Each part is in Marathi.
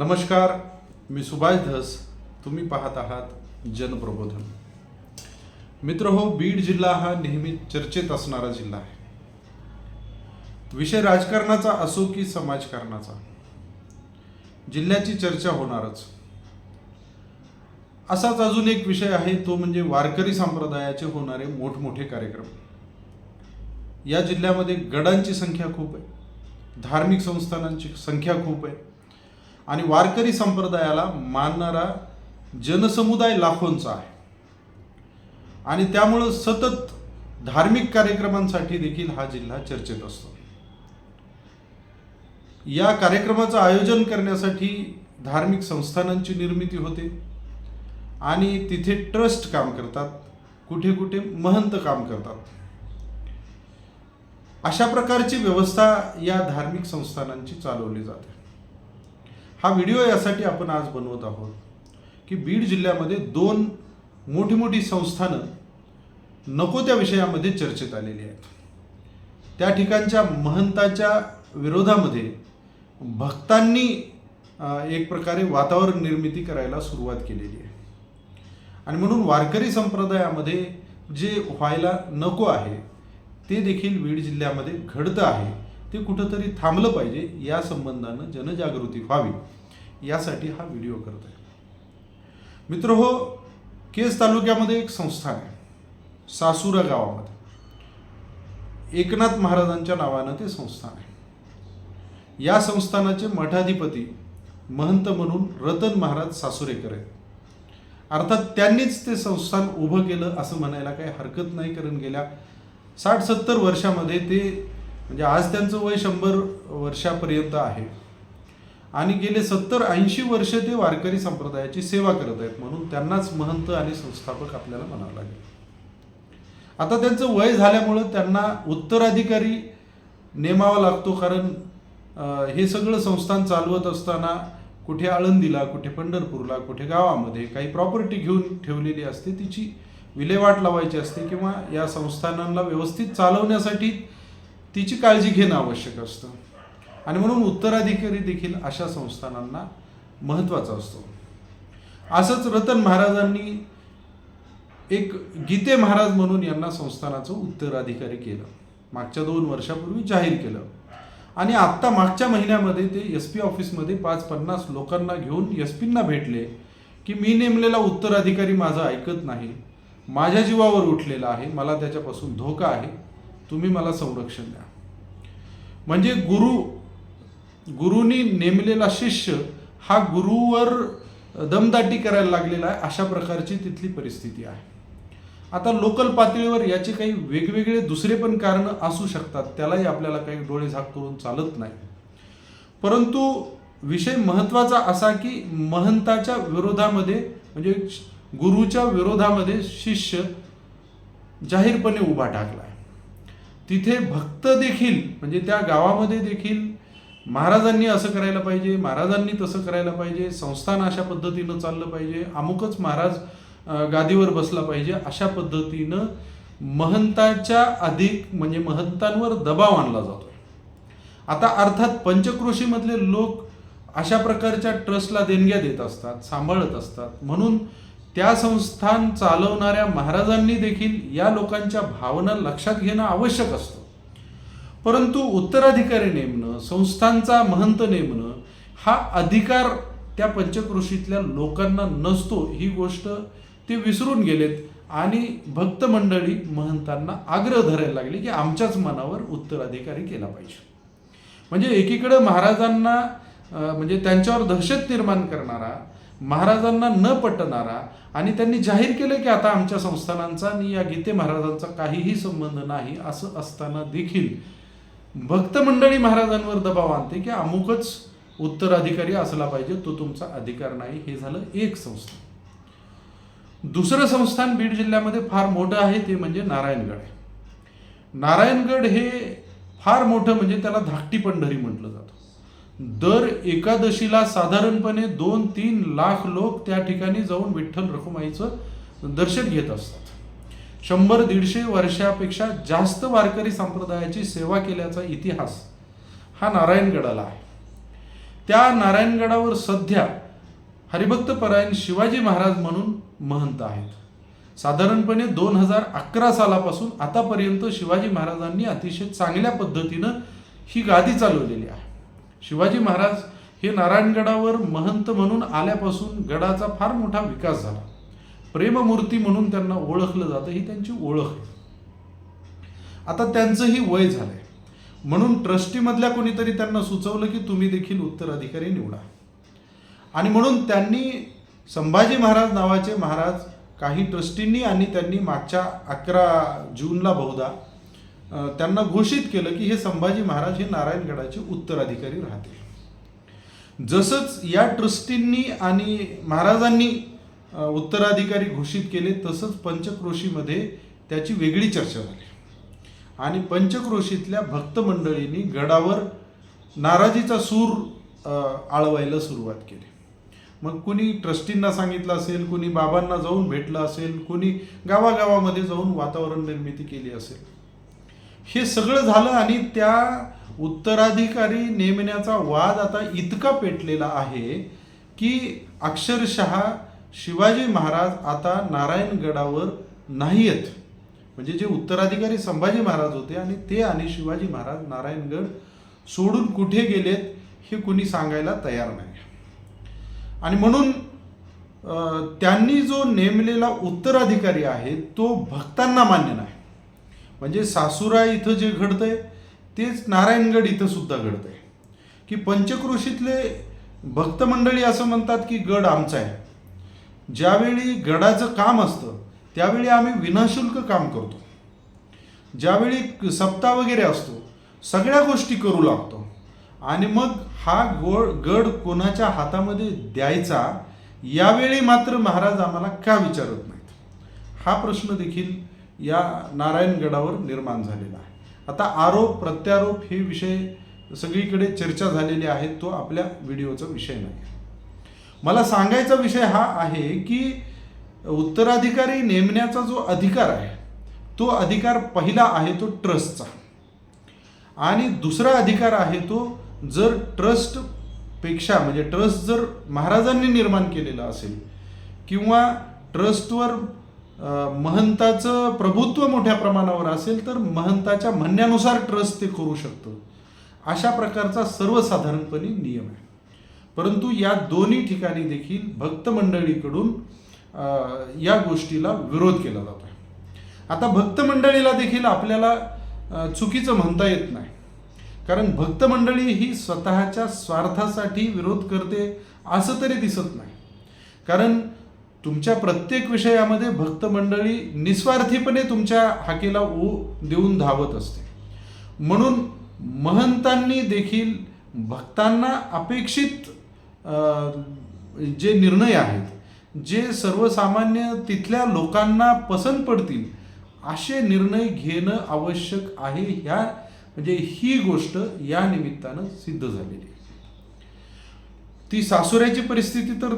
नमस्कार मी सुभाष धस. तुम्ही पाहत आहात जनप्रबोधन. मित्र हो बीड जिल्हा हा नेहमी चर्चेत असणारा जिल्हा आहे. विषय राजकारणाचा असो की समाजकारणाचा जिल्ह्याची चर्चा होणारच. असाच अजून एक विषय आहे तो म्हणजे वारकरी संप्रदायाचे होणारे मोठमोठे कार्यक्रम. या जिल्ह्यामध्ये गडांची संख्या खूप आहे धार्मिक संस्थानांची संख्या खूप आहे. आणि वारकरी संप्रदायाला मानणारा जनसमुदाय लाखोंचा आहे. आणि त्यामुळं सतत धार्मिक कार्यक्रमांसाठी देखील हा जिल्हा चर्चेत असतो. या कार्यक्रमाचं आयोजन करण्यासाठी धार्मिक संस्थानांची निर्मिती होते. आणि तिथे ट्रस्ट काम करतात. कुठे कुठे महंत काम करतात. अशा प्रकारची व्यवस्था या धार्मिक संस्थानांची चालवली जाते. हा व्हिडिओ यासाठी आपण आज बनवत आहोत की बीड जिल्ह्यामध्ये दोन मोठी मोठी संस्थानं नको त्या विषयामध्ये चर्चेत आलेली आहेत. त्या ठिकाणच्या महंताच्या विरोधामध्ये भक्तांनी एक प्रकारे वातावरण निर्मिती करायला सुरुवात केलेली आहे. आणि म्हणून वारकरी संप्रदायामध्ये जे व्हायला नको आहे ते देखील बीड जिल्ह्यामध्ये घडतं आहे. ते कुठंतरी थांबलं पाहिजे या संबंधानं जनजागृती व्हावी. यासाठी हा व्हिडिओ करत आहे. मित्र हो केज तालुक्यामध्ये एक संस्थान आहे. सासुरा गावामध्ये. एकनाथ महाराजांच्या नावानं ते संस्थान आहे. या संस्थानाचे मठाधिपती महंत म्हणून रतन महाराज सासुरेकर आहेत. अर्थात त्यांनीच ते संस्थान उभं केलं असं म्हणायला काही हरकत नाही कारण गेल्या साठ सत्तर वर्षामध्ये ते म्हणजे आज त्यांचं वय शंभर वर्षापर्यंत आहे. आणि गेले सत्तर ऐंशी वर्ष ते वारकरी संप्रदायाची सेवा करत आहेत म्हणून त्यांनाच महंत आणि संस्थापक आपल्याला म्हणावं लागेल. आता त्यांचं वय झाल्यामुळं त्यांना उत्तराधिकारी नेमावा लागतो कारण हे सगळं संस्थान चालवत असताना कुठे आळंदीला कुठे पंढरपूरला कुठे गावामध्ये काही प्रॉपर्टी घेऊन ठेवलेली असते तिची विल्हेवाट लावायची असते किंवा या संस्थानांना व्यवस्थित चालवण्यासाठी तिची काळजी घेणं आवश्यक असतं. आणि म्हणून उत्तराधिकारी देखील अशा संस्थानांना महत्त्वाचा असतो. असंच रतन महाराजांनी एक गीते महाराज म्हणून यांना संस्थानाचं उत्तराधिकारी केलं. मागच्या दोन वर्षापूर्वी जाहीर केलं. आणि आत्ता मागच्या महिन्यामध्ये ते एस पी ऑफिसमध्ये पाच पन्नास लोकांना घेऊन एस पींना भेटले की मी नेमलेला उत्तराधिकारी माझं ऐकत नाही माझ्या जीवावर उठलेला आहे मला त्याच्यापासून धोका आहे तुम्ही मला संरक्षण द्या. म्हणजे गुरु गुरुनी नेमलेला शिष्य हा गुरुवर दमदाटी करायला लागलेला आहे अशा प्रकारची तिथली परिस्थिती आहे. आता लोकल पातळीवर याचे काही वेगवेगळे दुसरे पण कारण असू शकतात त्यालाही आपल्याला काही डोळे झाक करून चालत नाही. परंतु विषय महत्त्वाचा असा की महंताच्या विरोधामध्ये म्हणजे गुरुच्या विरोधामध्ये शिष्य जाहीरपणे उभा टाकला तिथे भक्त देखील म्हणजे त्या गावामध्ये देखील महाराजांनी असं करायला पाहिजे महाराजांनी तसं करायला पाहिजे संस्थान अशा पद्धतीनं चाललं पाहिजे अमुकच महाराज गादीवर बसला पाहिजे अशा पद्धतीनं महंताच्या अधिक म्हणजे महंतांवर दबाव आणला जातो आता अर्थात पंचक्रोशीमधले लोक अशा प्रकारच्या ट्रस्टला देणग्या देत असतात सांभाळत असतात. म्हणून त्या संस्थान चालवणाऱ्या महाराजांनी देखील या लोकांच्या भावना लक्षात घेणं आवश्यक असतं. परंतु उत्तराधिकारी नेमणं संस्थांचा महंत नेमणं हा अधिकार त्या पंचक्रोशीतल्या लोकांना नसतो ही गोष्ट ते विसरून गेलेत. आणि भक्त मंडळी महंतांना आग्रह धरायला लागले की आमच्याच मनावर उत्तराधिकारी केला पाहिजे. म्हणजे एकीकडं महाराजांना म्हणजे त्यांच्यावर दहशत निर्माण करणारा महाराजांना न पटणारा आणि त्यांनी जाहीर केलं की आता आमच्या संस्थानांचा आणि या गीते महाराजांचा काहीही संबंध नाही असं असताना देखील भक्त मंडळी महाराजांवर दबाव आणते की अमुकच उत्तराधिकारी असला पाहिजे तो तुमचा अधिकार नाही. हे झालं एक संस्थान. दुसरं संस्थान बीड जिल्ह्यामध्ये फार मोठं आहे ते म्हणजे नारायणगड आहे. नारायणगड हे फार मोठं म्हणजे त्याला धाकटी पंढरी म्हटलं जातं. दर एकादशीला साधारणपणे दोन तीन लाख लोक त्या ठिकाणी जाऊन विठ्ठल रखुमाईचं दर्शन घेत असतात. शंभर दीडशे वर्षापेक्षा जास्त वारकरी संप्रदायाची सेवा केल्याचा इतिहास हा नारायणगडाला आहे. त्या नारायणगडावर सध्या हरिभक्त परायण शिवाजी महाराज म्हणून महंत आहेत. साधारणपणे दोन हजार अकरा सालापासून आतापर्यंत शिवाजी महाराजांनी अतिशय चांगल्या पद्धतीनं ही गादी चालवलेली आहे. शिवाजी महाराज हे नारायणगडावर महंत म्हणून आल्यापासून गडाचा फार मोठा विकास झाला. प्रेममूर्ती म्हणून त्यांना ओळखलं जातं ही त्यांची ओळख आहे. आता त्यांचंही वय झालंय. म्हणून ट्रस्टीमधल्या कोणीतरी त्यांना सुचवलं की तुम्ही देखील उत्तराधिकारी निवडा. आणि म्हणून त्यांनी संभाजी महाराज नावाचे महाराज काही ट्रस्टींनी आणि त्यांनी मागच्या अकरा जूनला बहुधा त्यांना घोषित केलं की हे संभाजी महाराज हे नारायणगडाचे उत्तराधिकारी राहतील. जसंच या ट्रस्टींनी आणि महाराजांनी उत्तराधिकारी घोषित केले तसंच पंचक्रोशीमध्ये त्याची वेगळी चर्चा झाली. आणि पंचक्रोशीतल्या भक्त मंडळींनी गडावर नाराजीचा सूर आळवायला सुरुवात केली. मग कुणी ट्रस्टींना सांगितलं असेल कुणी बाबांना जाऊन भेटलं असेल कुणी गावागावामध्ये जाऊन वातावरण निर्मिती केली असेल. हे सगळं झालं आणि त्या उत्तराधिकारी नेमण्याचा वाद आता इतका पेटलेला आहे की अक्षरशः शिवाजी महाराज आता नारायणगडावर नाही आहेत म्हणजे जे उत्तराधिकारी संभाजी महाराज होते आणि ते आणि शिवाजी महाराज नारायणगड सोडून कुठे गेलेत हे कुणी सांगायला तयार नाही. आणि म्हणून त्यांनी जो नेमलेला उत्तराधिकारी आहे तो भक्तांना मान्य नाही. म्हणजे सासुरा इथं जे घडतंय तेच नारायणगड इथं सुद्धा घडतंय. की पंचक्रोशीतले भक्त मंडळी असं म्हणतात की गड आमचा आहे. ज्यावेळी गडाचं काम असतं त्यावेळी आम्ही विनाशुल्क काम करतो. ज्यावेळी सप्ताह वगैरे असतो सगळ्या गोष्टी करू लागतो. आणि मग हा गोड गड कोणाच्या हातामध्ये द्यायचा यावेळी मात्र महाराज आम्हाला का विचारत नाहीत? हा प्रश्न देखील या नारायणगडावर निर्माण झालेला आहे. आता आरोप प्रत्यारोप हे विषय सगळीकडे चर्चा झालेली आहे तो आपल्या व्हिडिओचा विषय नाही. मला सांगायचा विषय हा आहे की उत्तराधिकारी नेमण्याचा जो अधिकार आहे तो अधिकार पहिला आहे तो ट्रस्टचा. आणि दुसरा अधिकार आहे तो जर ट्रस्टपेक्षा म्हणजे ट्रस्ट जर महाराजांनी निर्माण केलेला असेल किंवा ट्रस्टवर महंताचं प्रभुत्व मोठ्या प्रमाणावर असेल तर महंताच्या म्हणण्यानुसार ट्रस्ट ते करू शकतं. अशा प्रकारचा सर्वसाधारणपणे नियम आहे. परंतु या दोन्ही ठिकाणी देखील भक्त मंडळीकडून या गोष्टीला विरोध केला जातो आता भक्त मंडळीला देखील आपल्याला चुकीचं म्हणता येत नाही. कारण भक्त मंडळी ही स्वतःच्या स्वार्थासाठी विरोध करते असं तरी दिसत नाही. कारण तुमच्या प्रत्येक विषयामध्ये भक्त मंडळी निस्वार्थीपणे तुमच्या हाकेला ऊ देऊन धावत असते. म्हणून महंतांनी देखील भक्तांना अपेक्षित जे निर्णय आहेत जे सर्वसामान्य तिथल्या लोकांना पसंत पडतील असे निर्णय घेणं आवश्यक आहे ह्या म्हणजे ही गोष्ट या निमित्तानं सिद्ध झालेली ती सासुऱ्याची परिस्थिती तर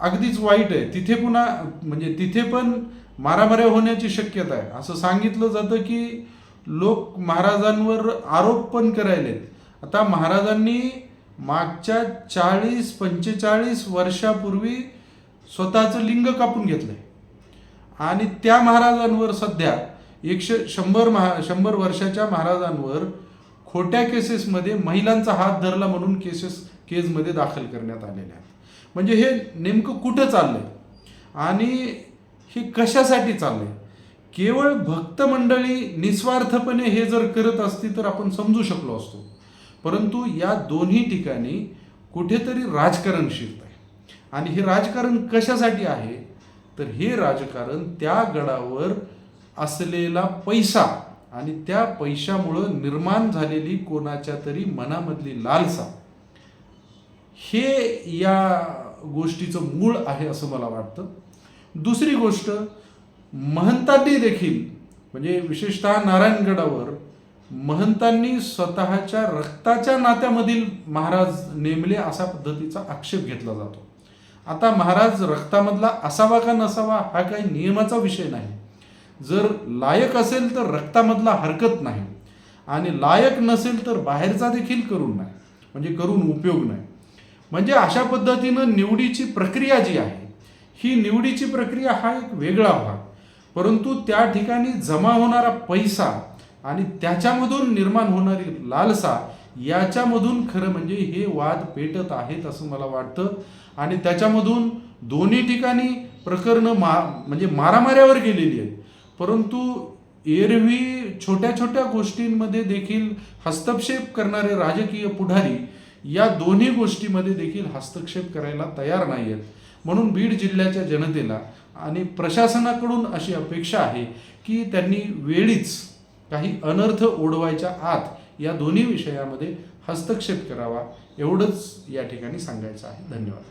अगदीच वाईट आहे. तिथे पुन्हा म्हणजे तिथे पण मारामाऱ्या होण्याची शक्यता आहे. असं सांगितलं जातं की लोक महाराजांवर आरोप पण करायलेत. आता महाराजांनी मागच्या चाळीस पंचेचाळीस वर्षापूर्वी स्वतःचं लिंग कापून घेतलंय. आणि त्या महाराजांवर सध्या एकशे शंभर महा शंभर वर्षाच्या महाराजांवर खोट्या केसेसमध्ये महिलांचा हात धरला म्हणून केसेस केसमध्ये दाखल करण्यात आलेल्या आहेत. म्हणजे हे नेमकं कुठं चाललंय? आणि हे कशासाठी चाललंय? केवळ भक्त मंडळी निस्वार्थपणे हे जर करत असती तर आपण समजू शकलो असतो. परंतु या दोन्ही ठिकाणी कुठेतरी राजकारण शिरत आहे आणि हे राजकारण कशासाठी आहे? तर हे राजकारण त्या गडावर असलेला पैसा आणि त्या पैशामुळं निर्माण झालेली कोणाच्या तरी मनामधली लालसा हे या गोष्टीचं मूळ आहे असं मला वाटतं. दुसरी गोष्ट महंतांनी देखील म्हणजे विशेषतः नारायणगडावर महंतांनी स्वतःच्या रक्ताच्या नात्यामधील महाराज नेमले असा पद्धतीचा आक्षेप घेतला जातो. आता महाराज रक्तामधला असावा का नसावा हा काही नियमाचा विषय नाही. जर लायक असेल तर रक्तामधला हरकत नाही आणि लायक नसेल तर बाहेरचा देखील करून नाही म्हणजे करून उपयोग नाही. म्हणजे अशा पद्धतीनं निवडीची प्रक्रिया जी आहे ही निवडीची प्रक्रिया हा एक वेगळा भाग. परंतु त्या ठिकाणी जमा होणारा पैसा आणि त्याच्यामधून निर्माण होणारी लालसा याच्यामधून खरं म्हणजे हे वाद पेटत आहेत असं मला वाटतं. आणि त्याच्यामधून दोन्ही ठिकाणी प्रकरणं मा म्हणजे मारामाऱ्यावर गेलेली आहेत. परंतु एरवी छोट्या छोट्या गोष्टींमध्ये देखील हस्तक्षेप करणारे राजकीय पुढारी या दोन्ही गोष्टीमध्ये देखील हस्तक्षेप करायला तयार नाही आहेत. म्हणून बीड जिल्ह्याच्या जनतेला आणि प्रशासनाकडून अशी अपेक्षा आहे की त्यांनी वेळीच काही अनर्थ ओढवायच्या आत या दोन्ही विषयामध्ये हस्तक्षेप करावा एवढंच या ठिकाणी सांगायचं आहे. धन्यवाद.